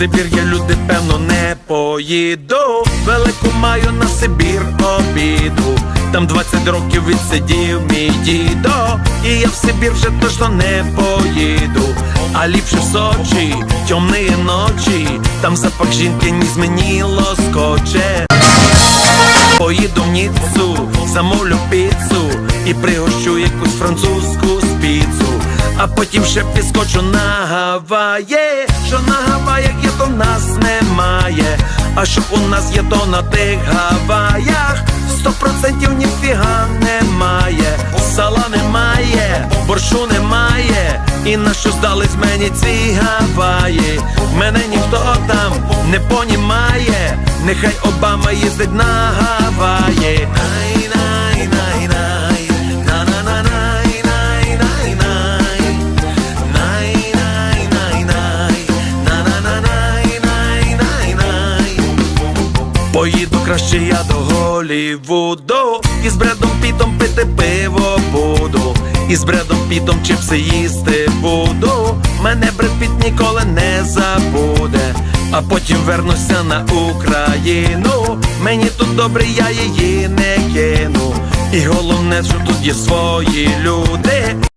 Сибір я люди, певно, не поїду. Велику маю на Сибір обіду. Там 20 років відсидів мій дідо. І я в Сибір вже точно не поїду. А ліпше в Сочі, темні ночі. Там запах жінки ні мені лоскоче. Поїду в Ніццу, замовлю піцу і пригощу якусь французьку. А потім ще підскочу на Гаваї Що на Гаваях є, то нас немає. А що у нас є, то на тих Гаваях Сто процентів ніфіга немає. Сала немає, боршу немає. І на що здались мені ці Гаваї? Мене ніхто там не понімає. Нехай Обама їздить на Гаваї. Поїду краще я до Голівуду І з Бредом Пітом пити пиво буду. І з Бредом Пітом чипси їсти буду. Мене Бред Піт ніколи не забуде. А потім вернуся на Україну. Мені тут добре, я її не кину. І головне, що тут є свої люди